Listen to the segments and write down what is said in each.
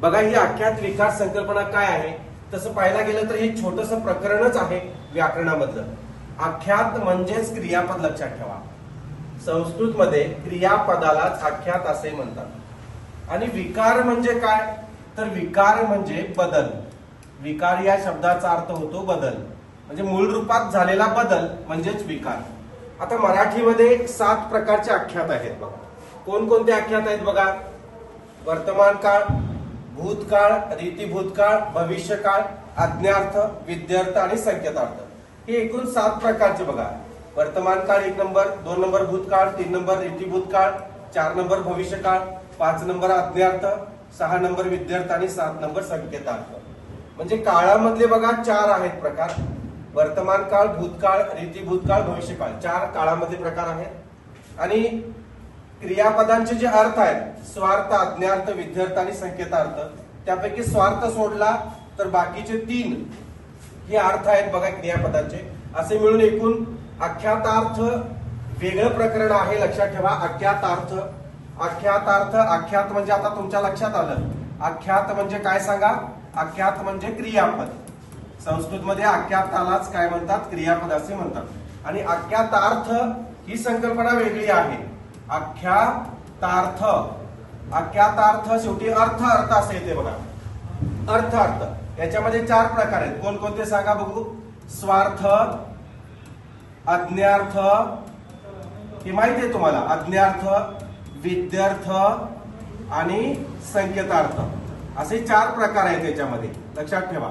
बघा ही आख्यात विकास संकल्पना काय आहे? तसं पाहायला गेलं तर हे छोटस प्रकरणच आहे व्याकरणामधलं. आख्यात म्हणजेच क्रियापद लक्षात ठेवा. संस्कृत मध्ये क्रियापदालाच आख्यात असे म्हणतात. आणि विकार म्हणजे काय? तर विकार म्हणजे बदल. विकार या शब्दाचा अर्थ होतो बदल. म्हणजे मूळ रूपात झालेला बदल म्हणजेच विकार. आता मराठीमध्ये सात प्रकारचे आख्यात आहेत बघा. कोणकोणते आख्यात आहेत बघा? वर्तमान काळ भूतकाळ रीती भूतकाळ भविष्यकाळ आज्ञार्थ विद्यार्थ आणि संकेतार्थ. हे एकूण सात प्रकारचे बघा. वर्तमान काळ एक नंबर दोन नंबर भूतकाळ तीन नंबर रीती भूतकाळ चार नंबर भविष्यकाळ पाच नंबर अज्ञार्थ सहा नंबर विद्यार्थ आणि सात नंबर संकेतार्थ. म्हणजे काळामधले बघा चार आहेत प्रकार. वर्तमान काळ भूतकाळ रीती भूतकाळ भविष्यकाळ. चार काळामधले प्रकार आहेत. आणि क्रियापदांचे जे अर्थ आहेत स्वार्थ अज्ञार्थ विद्यार्थ आणि संकेतार्थ त्यापैकी स्वार्थ सोडला तर बाकीचे तीन हे अर्थ आहेत बघा क्रियापदांचे. असे मिळून एकूण आख्यातार्थ वेगळं प्रकरण आहे लक्षात ठेवा आख्यातार्थ. आख्यातार्थ आख्यात म्हणजे आता तुमच्या लक्षात आलं. आख्यात म्हणजे काय सांगा? आख्यात म्हणजे क्रियापद. संस्कृतमध्ये आख्यातालाच काय म्हणतात? क्रियापद असे म्हणतात. आणि आख्यातार्थ ही संकल्पना वेगळी आहे. आख्यातार्थ. आख्यातार्थ शेवटी अर्थ अर्थ असं येते बघा. अर्थ अर्थ. याच्यामध्ये चार प्रकार आहेत. कोणकोणते सांगा बघू? स्वार्थ अज्ञार्थ हे माहिती आहे तुम्हाला. अज्ञार्थ विद्यार्थ आणि संकेतार्थ. असे चार प्रकार आहेत त्याच्यामध्ये लक्षात ठेवा.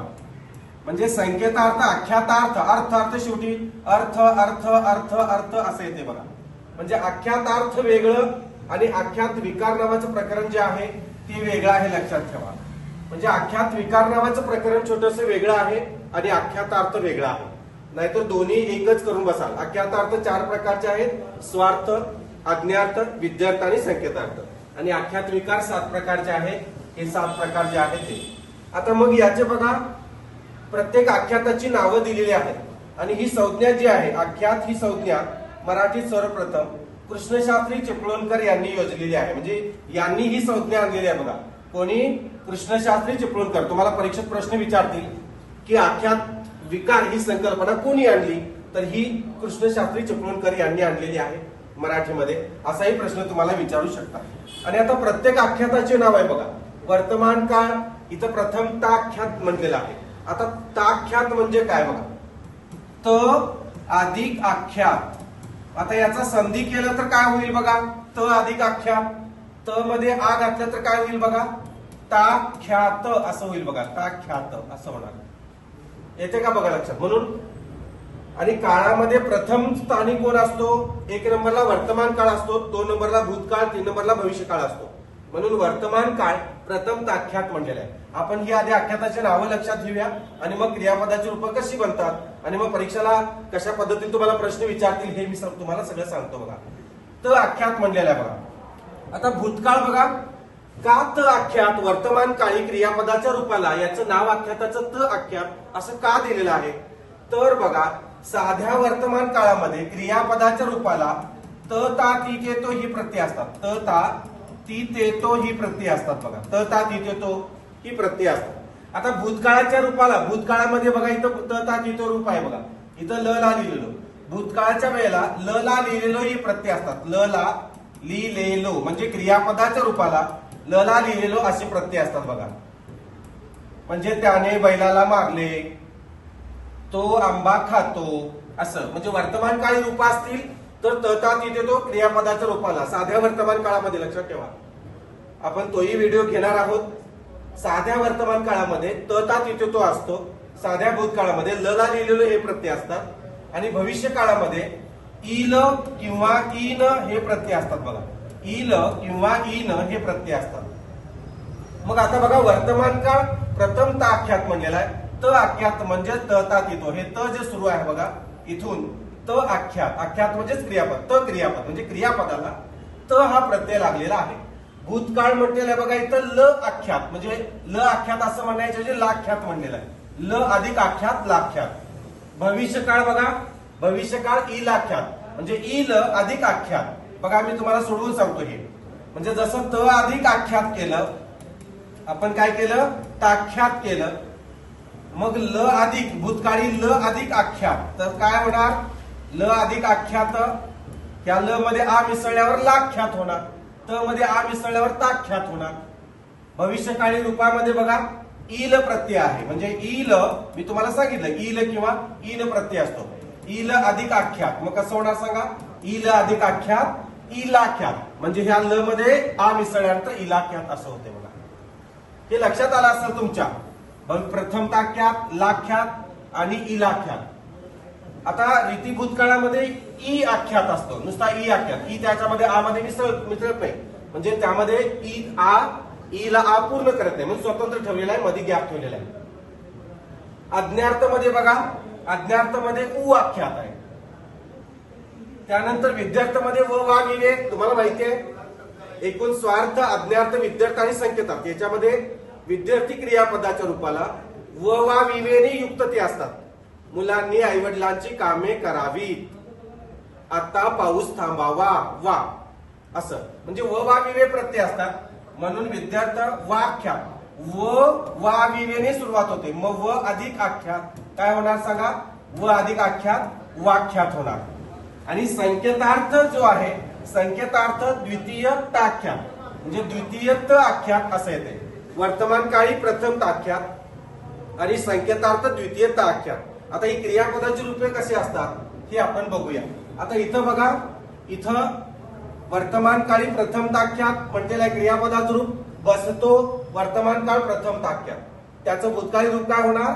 म्हणजे संकेतार्थ आख्यातार्थ अर्थ अर्थ शेवटी अर्थ अर्थ अर्थ अर्थ असं येते बघा. म्हणजे आख्यातार्थ वेगळं आणि आख्यात विकार नावाचं प्रकरण जे आहे ते वेगळं आहे लक्षात ठेवा. म्हणजे आख्यात विकार नावाचं प्रकरण छोटस वेगळं आहे आणि आख्यातार्थ वेगळा आहे. नाहीतर दोन्ही एकच करून बसाल. आख्यातार्थ चार प्रकारचे आहेत स्वार्थ अज्ञार्थ विद्यार्थ आणि संकेतार्थ. आणि आख्यात विकार सात प्रकारचे आहेत हे सात प्रकार जे आहेत ते. आता मग याचे बघा प्रत्येक आख्याताची नावं दिलेली आहेत. आणि ही संज्ञा जी आहे आख्यात ही संज्ञा मराठीत सर्वप्रथम कृष्णशास्त्री चिपळूणकर यांनी योजलेली आहे. म्हणजे यांनी ही संज्ञा आणलेली आहे बघा. कोणी? कृष्णशास्त्री चिपळूणकर. तुम्हाला परीक्षेत प्रश्न विचारतील की आख्यात विकार ही संकल्पना कोणी आणली? तर ही कृष्णशास्त्री चिपळूणकर यांनी आणलेली आहे मराठीमध्ये. असाही प्रश्न तुम्हाला विचारू शकता. आणि आता प्रत्येक आख्याताचे नाव आहे बघा. वर्तमान काळ इथं प्रथम ताख्यात म्हटलेलं आहे. आता ताख्यात म्हणजे काय बघा? त अधिक आख्यात. आता याचा संधी केलं तर काय होईल बघा? त अधिक आख्या. त मध्ये आ घातलं तर काय होईल बघा? ताख्यात असं होईल बघा. ताख्यात असं होणार. येते का बघा लक्षात? म्हणून आणि काळामध्ये प्रथम स्थानी कोण असतो? एक नंबरला वर्तमान काळ असतो दोन नंबरला भूतकाळ तीन नंबरला भविष्य काळ असतो. म्हणून वर्तमान काळ प्रथम आख्यात म्हणलेला आहे. आपण ही आधी आख्याताची नावं लक्षात घेऊया आणि मग क्रियापदाची रूपं कशी बनतात आणि मग परीक्षेला कशा पद्धतीने तुम्हाला प्रश्न विचारतील हे मी तुम्हाला सगळं सांगतो बघा. त आख्यात म्हणलेलं आहे बघा. आता भूतकाळ बघा. का त आख्यात वर्तमान काळी क्रियापदाच्या रूपाला याचं नाव आख्याताचं त आख्यात असं का दिलेलं आहे? तर बघा साध्या वर्तमान काळामध्ये क्रियापदाच्या रूपाला त ता ती येतो तो ही प्रत्यय असतात. त ता ती तेतो ही प्रत्यय असतात बघा. त ता ती तेतो ही प्रत्यय असतात. आता भूतकाळाच्या रूपाला भूतकाळामध्ये बघा इथं त ता तितो रूप आहे बघा. इथं ल ला लिहिलेलो. भूतकाळाच्या वेळेला ल ला लिहिलेलो ही प्रत्यय असतात. ल ला लिहिलेलो म्हणजे क्रियापदाच्या रूपाला ल ला लिहिलेलो असे प्रत्यय असतात बघा. म्हणजे त्याने बैलाला मारले तो आंबा खातो असं. म्हणजे वर्तमान काळी रूप असतील तर तहतात इथे तो क्रियापदाच्या रूपाला साध्या वर्तमान काळामध्ये लक्षात ठेवा. आपण तोही व्हिडिओ घेणार आहोत. साध्या वर्तमान काळामध्ये तहतात इथे तो असतो. साध्या भूतकाळामध्ये लला लिहिलेलं हे प्रत्यय असतात. आणि भविष्य काळामध्ये इल किंवा इन हे प्रत्यय असतात बघा. इल किंवा इन हे प्रत्यय असतात. मग आता बघा वर्तमान काळ प्रथम त आख्यात म्हणलेला आहे. त आख्यात म्हणजे तहतात येतो. हे त जे सुरू आहे बघा इथून. त आख्यात. आख्यात म्हणजेच क्रियापद. त क्रियापद. म्हणजे क्रियापदाला त हा प्रत्यय लागलेला आहे. भूतकाळ म्हटलेला आहे बघा इथं ल आख्यात. म्हणजे ल आख्यात असं म्हणायचं म्हणजे लाख्यात म्हणलेलं आहे. ल अधिक आख्यात लाख्यात. भविष्यकाळ बघा. भविष्यकाळ ई लाख्यात. म्हणजे ई ल अधिक आख्यात. बघा मी तुम्हाला सोडवून सांगतो हे. म्हणजे जसं त अधिक आख्यात केलं आपण काय केलं? ताख्यात केलं. मग ल अधिक भूतकाळी ल अधिक आख्यात. तर काय होणार? ल अधिक आख्यात या ल मध्ये आ मिसळल्यावर लाख्यात होणार त मध्ये आ मिसळल्यावर ताख्यात होणार. भविष्यकाळी रूपामध्ये बघा ईल प्रत्यय आहे. म्हणजे ईल मी तुम्हाला सांगितलं ईल किंवा ईल प्रत्यय असतो. ईल अधिक आख्यात. मग कसं होणार सांगा? ईल अधिक आख्यात इलाख्यात म्हणजे ह्या ल मध्ये आ मिसळल्यानंतर इलाख्यात असं होते बघा. हे लक्षात आलं असेल तुमच्या? प्रथम ताख्यात लाख्यात आणि इलाख्यात आता रीती भूतकाळामध्ये ई आख्यात असतो. नुसता ई आख्यात. ई त्याच्यामध्ये आ मध्ये मिसळत मिसळत नाही. म्हणजे त्यामध्ये ई आ ई ला आ पूर्ण करत नाही. म्हणजे स्वतंत्र ठेवलेला आहे मध्ये गॅप ठेवलेला आहे. अज्ञार्थमध्ये बघा अज्ञार्थमध्ये उ आख्यात आहे. त्यानंतर विद्यार्थ्यामध्ये व वा विवेक तुम्हाला माहिती आहे. एकूण स्वार्थ अज्ञार्थ विद्यार्थ आणि संकेतात याच्यामध्ये विद्यार्थी क्रियापदाच्या रूपाला व वा विवेने युक्त ते असतात. मुलांनी आईवडिलांची कामे करावीत. आता पाऊस थांबावा वा. असं. म्हणजे व वा विवे प्रत्यय असतात. म्हणून विद्यार्थ वाख्या व वा विवेने सुरुवात होते. मग व अधिक आख्यात. काय होणार सांगा? व अधिक आख्यात वाख्यात होणार. आणि संकेतार्थ जो आहे संकेतार्थ द्वितीय ताख्यात म्हणजे द्वितीय त आख्यात असं येते. वर्तमान काळी प्रथम ताख्यात आणि संकेतार्थ द्वितीय ताख्यात आता ही क्रियापदाची रूपे कशी असतात हे आपण बघूया. आता इथं बघा इथं वर्तमानकाळी प्रथम ताख्यात म्हटलेल्या क्रियापदाचं रूप बसतो वर्तमान काळ प्रथम ताख्यात त्याचं भूतकाळी रूप काय होणार?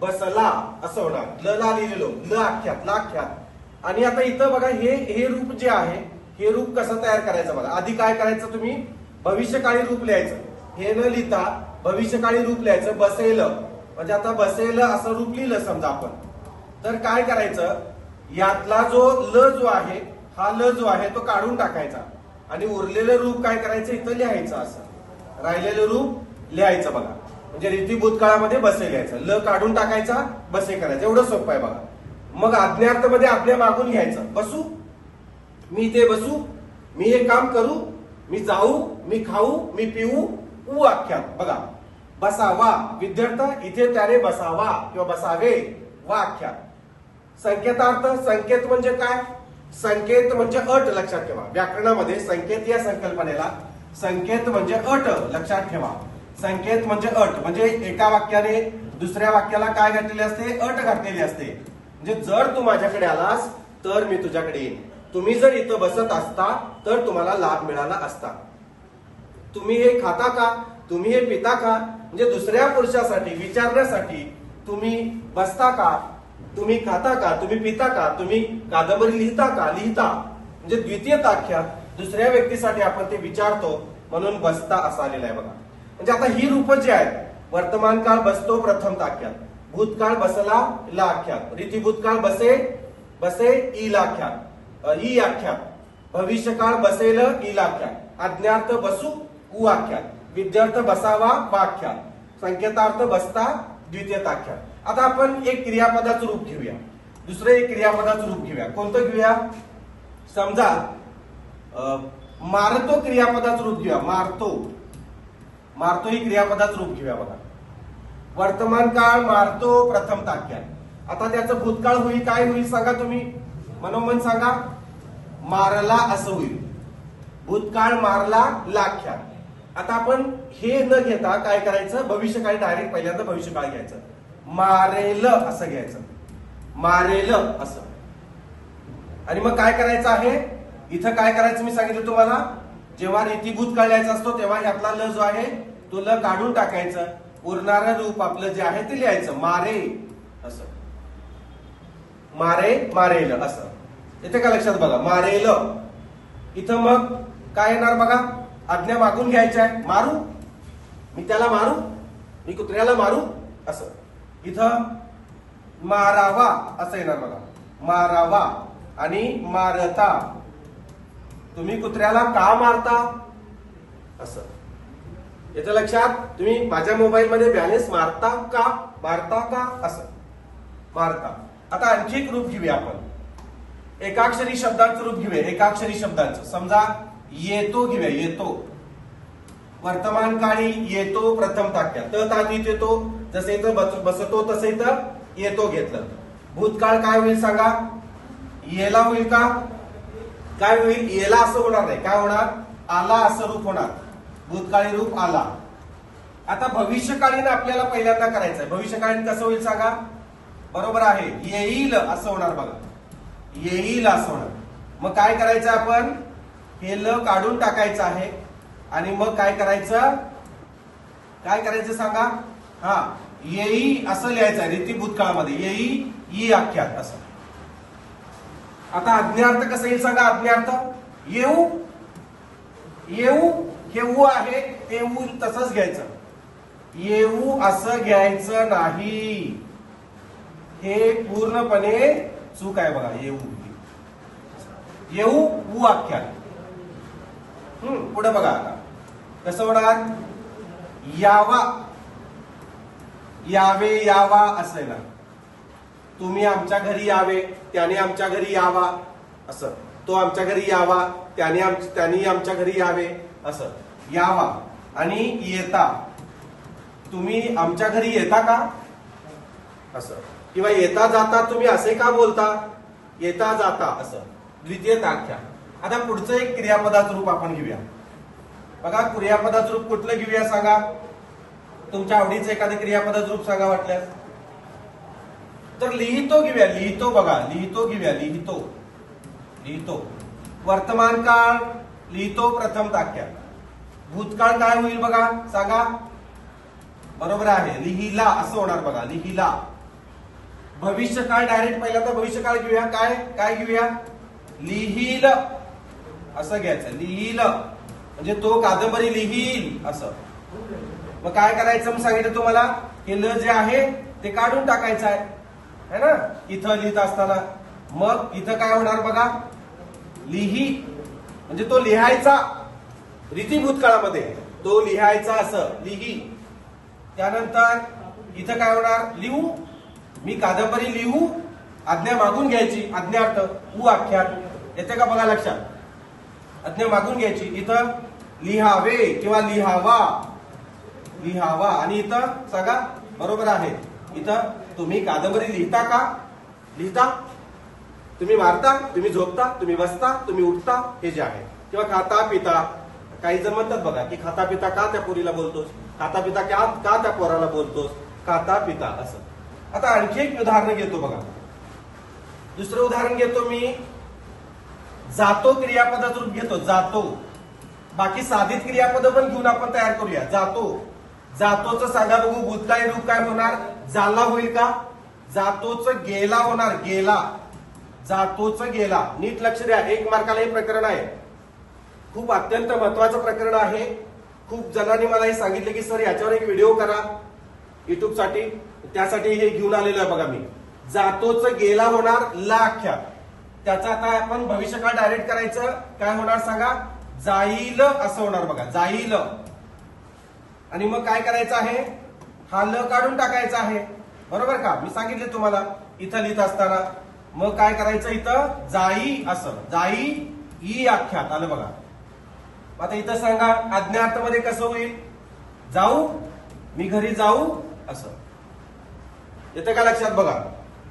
बसला असं होणार. ल ला लिहिलेलो ल आख्यात लाख्यात आणि आता इथं बघा हे हे रूप जे आहे हे रूप कसं तयार करायचं बघा. आधी काय करायचं तुम्ही? भविष्यकाळी रूप लिहायचं. हे न लिहिता भविष्यकाळी रूप लिहायचं. बसेल. म्हणजे आता बसेल असं रूप लिहिलं समजा आपण. तर काय करायचं? यातला जो ल जो आहे हा ल जो आहे तो काढून टाकायचा. आणि उरलेलं रूप काय करायचं? इथं लिहायचं असं. राहिलेलं रूप लिहायचं बघा. म्हणजे रीती भूतकाळामध्ये बसे लिहायचं. ल काढून टाकायचा बसे करायचं. एवढं सोपं आहे बघा. मग आज्ञार्थमध्ये आज्ञा मागून घ्यायचं. बसू. मी इथे बसू. मी हे काम करू. मी जाऊ. मी खाऊ. मी पिऊ. उ आख्यात. बघा. बसावा. विद्यार्थ इथे त्याने बसावा किंवा बसावे. वाख्या संकेतार्थ संकेत म्हणजे काय? संकेत म्हणजे अट लक्षात ठेवा. व्याकरणामध्ये संकेत या संकल्पनेला संकेत म्हणजे अट लक्षात ठेवा. संकेत म्हणजे अट. म्हणजे एका वाक्याने दुसऱ्या वाक्याला काय घातलेली असते? अट घातलेली असते. म्हणजे जर तू माझ्याकडे आलास तर मी तुझ्याकडे येईन. तुम्ही जर इथं बसत असता तर तुम्हाला लाभ मिळाला असता. तुम्ही हे खाता का? तुम्ही हे पिता का? म्हणजे दुसऱ्या पुरुषासाठी विचारण्यासाठी तुम्ही बसता का? तुम्ही खाता का? तुम्ही पिता का? तुम्ही कादंबरी लिहिता का? लिहिता. म्हणजे द्वितीय ताख्यात दुसऱ्या व्यक्तीसाठी आपण ते विचारतो म्हणून बसता असा आलेला आहे बघा. म्हणजे आता ही रूप जी आहेत वर्तमान काळ बसतो प्रथम ताख्यात. भूतकाळ बसला ला आख्यात. रीती भूतकाळ बसे बसे ई लाख्यात ई आख्यात. भविष्यकाळ बसेल ई लाख्यात आज्ञार्थ बसू उ आख्यात. विद्यार्थ बसावा वाख्या संकेतार्थ बसता द्वितीय ताख्यात आता आपण एक क्रियापदाचं रूप घेऊया. दुसरं एक क्रियापदाचं रूप घेऊया. कोणतं घेऊया? समजा मारतो क्रियापदाचं रूप घेऊया. मारतो. मारतो ही क्रियापदाचं रूप घेऊया बघा. वर्तमान काळ मारतो प्रथम ताक्या आता त्याचं भूतकाळ होईल काय होईल सांगा तुम्ही? मनोमन सांगा. मारला असं होईल. भूतकाळ मारला लाख्या आता आपण हे न घेता काय करायचं? भविष्यकाळी डायरेक्ट पहिल्यांदा भविष्यकाळ घ्यायचं. मारेल असं घ्यायचं. मारेल असं. आणि मग काय करायचं आहे? इथं काय करायचं मी सांगितलं तुम्हाला? जेव्हा रीतीभूत लिहायचा असतो तेव्हा ह्यातला ल जो आहे तो ल काढून टाकायचं. उरणारं रूप आपलं जे आहे ते लिहायचं. मारे असं. मारे मारेल असं. येते का लक्षात बघा? मारेल. इथं मग काय येणार बघा? आज्ञा मागून घ्यायच्या आहे मारू? मी त्याला मारू? मी कुत्र्याला मारू? असं. इथं मारावा असं येणार मला मारावा आणि मारता. तुम्ही कुत्र्याला का मारता? असं. याच्या लक्षात तुम्ही माझ्या मोबाईल मध्ये बॅलेन्स मारता का? मारता का? असं. मारता. आता आणखी एक रूप घेऊया आपण. एकाक्षरी शब्दांचं रूप घेऊया. एकाक्षरी शब्दांचं. समजा येतो घेऊया येतो. वर्तमान काळी येतो प्रथम ताक्या त ताकीत येतो जसे इथं बस- बसतो तसे इथं येतो घेतलं. भूतकाळ काय होईल सांगा? येला होईल का? काय होईल? येला असं होणार नाही. काय होणार? आला असं रूप होणार. भूतकाळी रूप आला. आता भविष्यकालीन आपल्याला पहिल्यांदा करायचं आहे भविष्यकालीन कसं होईल सांगा? बरोबर आहे. येईल असं होणार बघा. येईल असं होणार. मग काय करायचं आपण? हे ल काढून टाकायचं आहे. आणि मग काय करायचं? काय करायचं सांगा? हा येई असं लिहायचं आहे रीती भूतकाळामध्ये. येई ई आख्यात असं. आता अज्ञार्थ कसं येईल सांगा? अज्ञार्थ? येऊ येऊ हे ऊ आहे ते ऊ तसंच घ्यायचं. येऊ असं घ्यायचं नाही. हे पूर्णपणे चूक आहे बघा येऊ. येऊ ऊ आख्यात पुढे बघा. आता कसं होणार यावा. यावे यावा असेल ना. तुम्ही आमच्या घरी यावे त्याने आमच्या घरी यावा असं. तो आमच्या घरी यावा त्याने आम- त्यांनी आमच्या घरी यावे असं. यावा. आणि येता. तुम्ही आमच्या घरी येता का? असं. किंवा येता जाता तुम्ही असे का बोलता? येता जाता असं. द्वितीय तारख्या आता पुढचं एक क्रियापदाचं रूप आपण घेऊया. बघा क्रियापदाचं रूप कुठलं घेऊया सांगा? तुमच्या आवडीचं एखादं क्रियापदाचं रूप सांगा वाटल्यास. तर लिहितो घेऊया लिहितो बघा लिहितो घेऊया लिहितो. लिहितो. वर्तमान काळ लिहितो प्रथम ताक्या भूतकाळ काय होईल बघा सांगा? बरोबर आहे लिहिला असं होणार बघा लिहिला. भविष्यकाळ डायरेक्ट पहिल्यांदा भविष्यकाळ घेऊया. काय काय घेऊया? लिहिल. असं घ्यायचं. लिहिल. म्हणजे तो कादंबरी लिहिल असं. मग काय करायचं मग सांगितलं तुम्हाला? हे ल जे आहे ते काढून टाकायचं आहे. है ना? इथं लिहित असताना. मग इथं काय होणार बघा? लिही. म्हणजे तो लिहायचा रीती भूतकाळामध्ये तो लिहायचा असं. लिही. त्यानंतर इथं काय होणार? लिहू. मी कादंबरी लिहू. आज्ञा मागून घ्यायची. आज्ञार्थ उ आख्यान. येते का बघा लक्षात? आज्ञा मागून घ्यायची. इथं लिहावे किंवा लिहावा. लिहावा. आणि इथं सगळा बरोबर आहे. इथं तुम्ही कादंबरी लिहिता का? लिहिता. तुम्ही मारता तुम्ही झोपता तुम्ही बसता तुम्ही उठता हे जे आहे. किंवा खाता पिता काही जण म्हणतात बघा की खाता पिता का त्या पोरीला बोलतोस? खाता पिता का का त्या पोराला बोलतोस? खाता पिता असं. आता आणखी एक उदाहरण घेतो बघा. दुसरं उदाहरण घेतो मी. जातो क्रियापदाचं रूप घेतो जातो. बाकी साधित क्रियापद पण घेऊन आपण तयार करूया. जातो. जातोचं सांगा बघू भूतकाळी रूप काय होणार? जाला होईल का? जातोच गेला होणार गेला. जातोच गेला. नीट लक्ष द्या. एक मार्काला हे प्रकरण आहे. खूप अत्यंत महत्वाचं प्रकरण आहे. खूप जणांनी मला हे सांगितले की सर याच्यावर एक व्हिडिओ करा. युट्यूबसाठी त्यासाठी हे घेऊन आलेलो आहे बघा मी. जातोच गेला होणार लाख्या त्याचा आता आपण भविष्यकाळ डायरेक्ट करायचं. काय होणार सांगा? जाईल असं होणार बघा. जाईल. आणि मग काय करायचं आहे? हा ल काढून टाकायचा आहे. बरोबर का? मी सांगितले तुम्हाला. इथं लिहित असताना. मग काय करायचं इथं? जाई असं. जाई ई आख्यात. आलं बघा. आता इथं सांगा आज्ञार्थमध्ये कसं होईल? जाऊ. मी घरी जाऊ. असं. येतं का लक्षात बघा?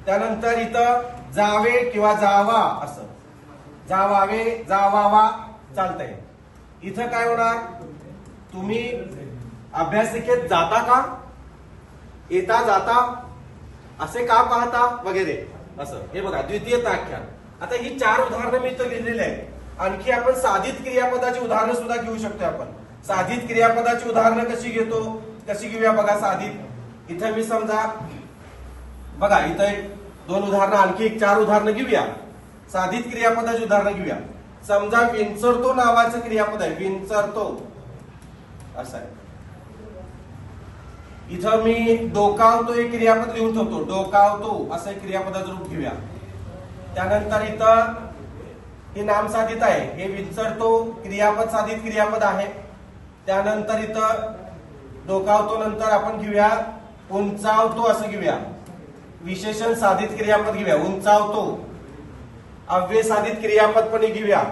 त्यानंतर इथं जावे किंवा जावा असं. जावावे जावावा चालतंय. इथं काय होणार? तुम्ही अभ्यासिकेत जाता का? येता जाता असे का पाहता? वगैरे. असं. हे बघा द्वितीय ताख्यान आता ही चार उदाहरणं मी इथं लिहिलेली आहे आणखी आपण साधित क्रियापदाची उदाहरणं सुद्धा घेऊ शकतो आपण. साधित क्रियापदाची उदाहरणं कशी घेतो? कशी घेऊया बघा साधित. इथं मी समजा बघा इथं दोन उदाहरणं आणखी एक चार उदाहरणं घेऊया. साधित क्रियापदाची उदाहरणं घेऊया. समजा विंचरतो नावाचं क्रियापद आहे. विंचरतो. असं आहे. इथं मी डोकावतो एक क्रियापद लिहून ठेवतो. डोकावतो असं एक क्रियापदाचं रूप घेऊया. त्यानंतर इथं हे नाम साधित आहे. हे विंचरतो क्रियापद साधित क्रियापद आहे. त्यानंतर इथं डोकावतो नंतर आपण घेऊया. उंचावतो असं घेऊया. विशेषण साधित क्रियापद घेऊया. उंचावतो. अव्यय साधित क्रियापद पण घेऊया.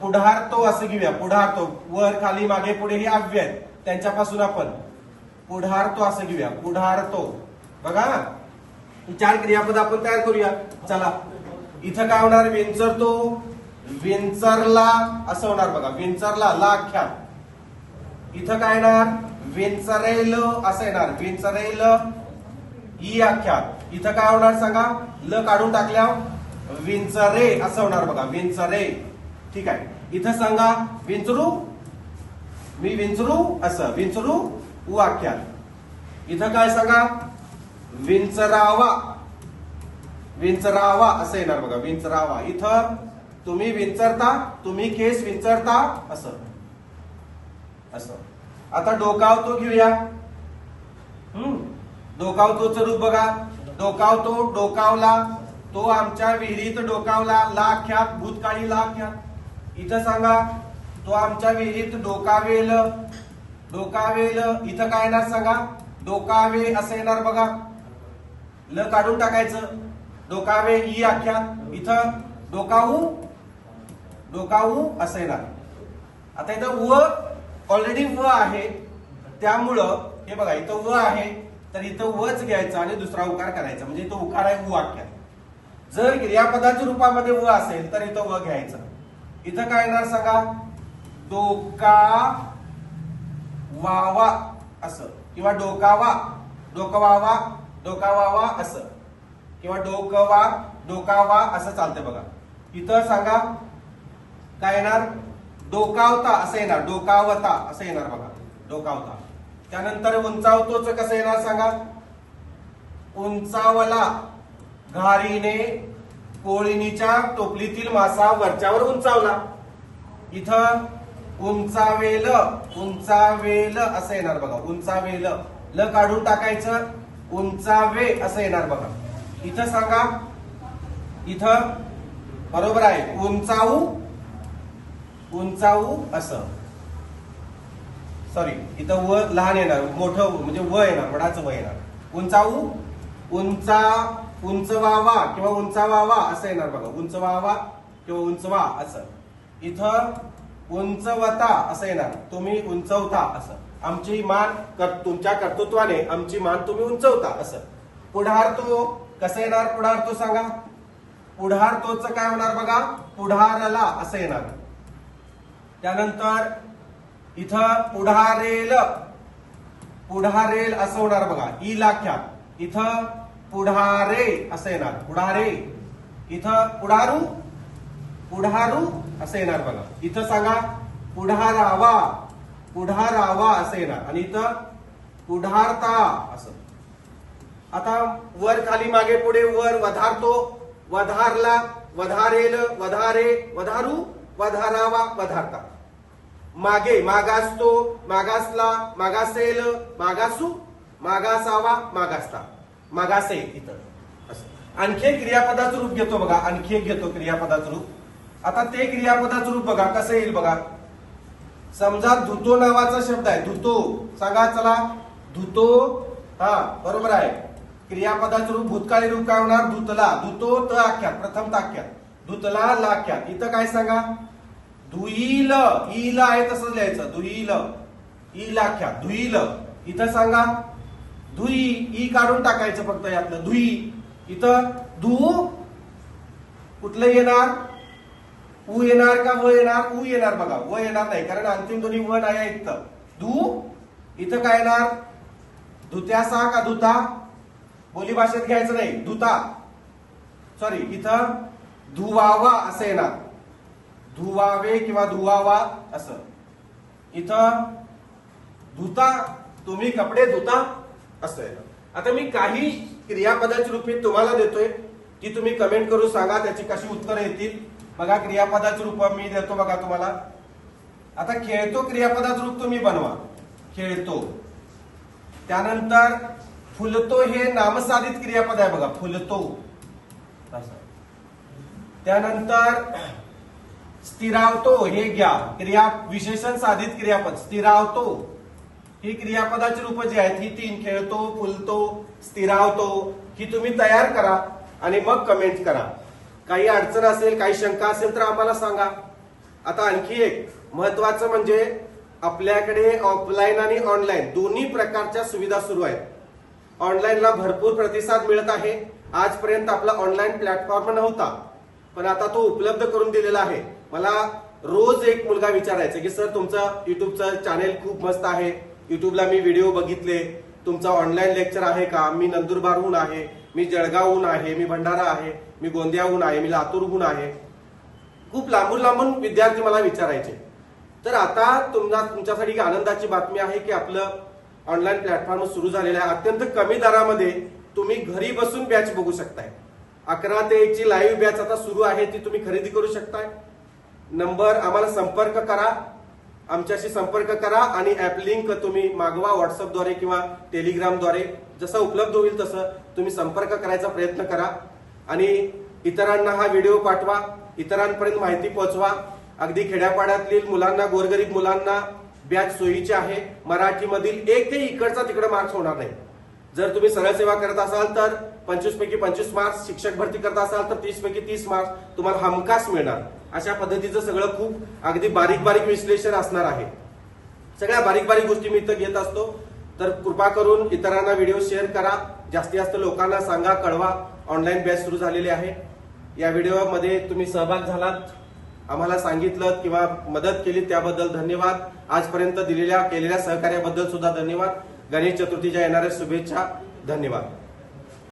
पुढारतो असं घेऊया. पुढारतो. वर खाली मागे पुढे हे अव्यय आहेत. त्यांच्यापासून आपण पुढारतो असं घेऊया. पुढारतो. बघा चार क्रियापद आपण तयार करूया. चला. इथं काय होणार? विंचरतो. विंचरला असं होणार बघा. विंचरला ला आख्यात इथं काय येणार? विंचरेल असं येणार. विंचरेल ई आख्यात. इथं काय होणार सांगा? ल काढून टाकल्यावर विंचरे असं होणार बघा विंचरे ठीक आहे. इथं सांगा विंचरू? मी विंचरू? असं. विंचरू? वाक्या इथं काय सांगा? विंचरावा. विंचरावा असं येणार बघा विंचरावा. इथं तुम्ही विंचरता तुम्ही केस विंचरता असं. असं. आता डोकावतो घेऊया. हम्म. डोकावतोच रूप बघा. डोकावतो डोकावला. तो आमच्या विहिरीत डोकावला. लाख्यात भूतकाळी लाख्यात इथं सांगा तो आमच्या विहिरीत डोकावेल. डोकावेल. इथं काय येणार सांगा? डोकावे असं येणार बघा. ल काढून टाकायचं. डोकावे ई आख्यात इथं डोकावू डोकावू असं येणार. आता इथं व ऑलरेडी व आहे. त्यामुळं हे बघा इथं व आहे. तर इथं वच घ्यायचा आणि दुसरा उकार करायचा. म्हणजे इथं उकार आहे उ वाक्यात जर क्रियापदाच्या रूपामध्ये व असेल तर इथं व घ्यायचं. इथं काय येणार सांगा? डोका वावा असं. किंवा डोकावा डोकवावा डोकावावा असं. किंवा डोकवा डोकावा असं चालतंय बघा. इथं सांगा काय येणार? डोकावता असं येणार. डोकावता असं येणार बघा. डोकावता. त्यानंतर उंचावतोच कसं येणार सांगा? उंचावला घारीने कोळिनीच्या टोपलीतील मासा वरच्यावर उंचावला. इथं उंचावेल उंचावेल असं येणार बघा. उंचावेल ल काढून टाकायचं उंचावे असं येणार बघा. इथं सांगा इथं बरोबर आहे. उंचाऊ उंचाऊ असं. सॉरी इथं व लहान येणार मोठं म्हणजे व येणार वडाचं व येणार. उंचाऊ उंचा उंच वावा किंवा उंचावावा असं येणार बघा. उंचवावा किंवा उंचवा असं. इथं उंचवता असं येणार. तुम्ही उंचवता असं. आमची मान कर तुमच्या कर्तृत्वाने आमची मान तुम्ही उंचवता असं. पुढार तो कसं येणार? पुढार तो सांगा. पुढारतोच काय होणार बघा? पुढारला असं येणार. त्यानंतर इथं पुढारेल पुढारेल असं होणार बघा. ई लाख्यात. इथं पुढारे असं येणार. पुढारे. इथं पुढारू पुढारू असं येणार बघा. इथं सांगा पुढारावा पुढारावा असं येणार. आणि इथं पुढारता असं. आता वर खाली मागे पुढे वर वधारतो. वधारला वधारेल वधारे वधारू वधारावा वधारता. मागे मागासतो मागासला मागासेल मागासू मागासावा मागासता. मागासे इथं. असं. आणखी एक क्रियापदाचं रूप घेतो बघा आणखी एक घेतो क्रियापदाचं रूप. आता ते क्रियापदाचं रूप बघा कसं येईल बघा? समजा धुतो नावाचा शब्द आहे धुतो. सांगा चला. धुतो. हा बरोबर आहे. क्रियापदाचं रूप भूतकाळी रूप काय होणार? धुतला. धुतो त आख्यात प्रथम ताख्यात. धुतला लाख्यात. इथं काय सांगा? धुईल ईल आहे तसंच लिहायचं. दुईल ई लाख्यात धुईल इथं सांगा. धुई ई काढून टाकायचं फक्त यातलं. धुई इथं धु कुठलं येणार? उ येणार का व येणार? उ येणार बघा. व येणार नाही कारण अंतिम दोन्ही व नाही आहे इथं धु इथं काय येणार? धुत्यासा का धुता बोली भाषेत घ्यायचं नाही. धुता सॉरी इथं धुवावा असं येणार. धुवावे किंवा धुवावा असं. इथं धुता तुम्ही कपडे धुता असं. आहे आता मी काही क्रियापदाची रूपे तुम्हाला देतोय ती तुम्ही कमेंट करून सांगा त्याची कशी उत्तरं येतील. बघा क्रियापदाचं रूप मी देतो बघा तुम्हाला. आता खेळतो क्रियापदाचं रूप तुम्ही बनवा. खेळतो. त्यानंतर फुलतो हे नामसाधित क्रियापद आहे बघा फुलतो. असं. त्यानंतर स्थिरावतो हे घ्या. क्रिया विशेषण साधित क्रियापद. स्थिरावतो. ही क्रियापदाची रूप जी आहेत ही तीन खेळतो फुलतो स्थिरावतो ही तुम्ही तयार करा आणि मग कमेंट करा. काही अडचण असेल काही शंका असेल तर आम्हाला सांगा. आता आणखी एक महत्वाचं म्हणजे आपल्याकडे ऑफलाईन आणि ऑनलाईन दोन्ही प्रकारच्या सुविधा सुरू आहेत. ऑनलाईनला भरपूर प्रतिसाद मिळत आहे. आजपर्यंत आपला ऑनलाईन प्लॅटफॉर्म नव्हता. पण आता तो उपलब्ध करून दिलेला आहे. मला रोज एक मुलगा विचारायचा की सर तुमचं युट्यूबचं चॅनेल खूप मस्त आहे. युट्यूबला मी व्हिडिओ बघितले. तुमचा ऑनलाईन लेक्चर आहे का? मी नंदुरबारहून आहे. मी जळगावहून आहे. मी भंडारा आहे. मी गोंदियाहून आहे. मी लातूरहून आहे. खूप लांबून लांबून विद्यार्थी मला विचारायचे. तर आता तुम्हाला तुमच्यासाठी एक आनंदाची बातमी आहे की आपलं ऑनलाईन प्लॅटफॉर्म सुरू झालेलं आहे. अत्यंत कमी दरामध्ये तुम्ही घरी बसून बॅच बघू शकताय. अकरा ते एकची लाईव्ह बॅच आता सुरू आहे ती तुम्ही खरेदी करू शकताय. नंबर आम्हाला संपर्क करा. आमच्याशी संपर्क करा आणि ऍप लिंक तुम्ही मागवा व्हॉट्सअपद्वारे किंवा टेलिग्रामद्वारे जसं उपलब्ध होईल तसं तुम्ही संपर्क करायचा प्रयत्न करा. आणि इतरांना हा व्हिडिओ पाठवा. इतरांपर्यंत माहिती पोहोचवा. अगदी खेड्यापाड्यातील मुलांना गोरगरीब मुलांना बॅच सोयीची आहे. मराठीमधील एक ते इकडचा तिकडे मार्क्स होणार नाही. जर तुम्ही सरळ सेवा करत असाल तर पंचवीस पैकी पंचवीस मार्क्स शिक्षक भरती करत असाल तर तीस पैकी तीस मार्क्स तुम्हाला हमखास मिळणार. अशा पद्धतीचं सगळं खूप अगदी बारीक बारीक विश्लेषण असणार आहे. सगळ्या बारीक बारीक गोष्टी मी इथं घेत असतो. तर कृपा करून इतरांना व्हिडिओ शेअर करा. जास्तीत जास्त लोकांना सांगा कळवा. ऑनलाईन बॅच सुरू झालेली आहे. या व्हिडिओमध्ये तुम्ही सहभाग झालात. आम्हाला सांगितलं किंवा मदत केली त्याबद्दल धन्यवाद. आजपर्यंत दिलेल्या केलेल्या सहकार्याबद्दल सुद्धा धन्यवाद. गणेश चतुर्थीच्या येणाऱ्या शुभेच्छा. धन्यवाद.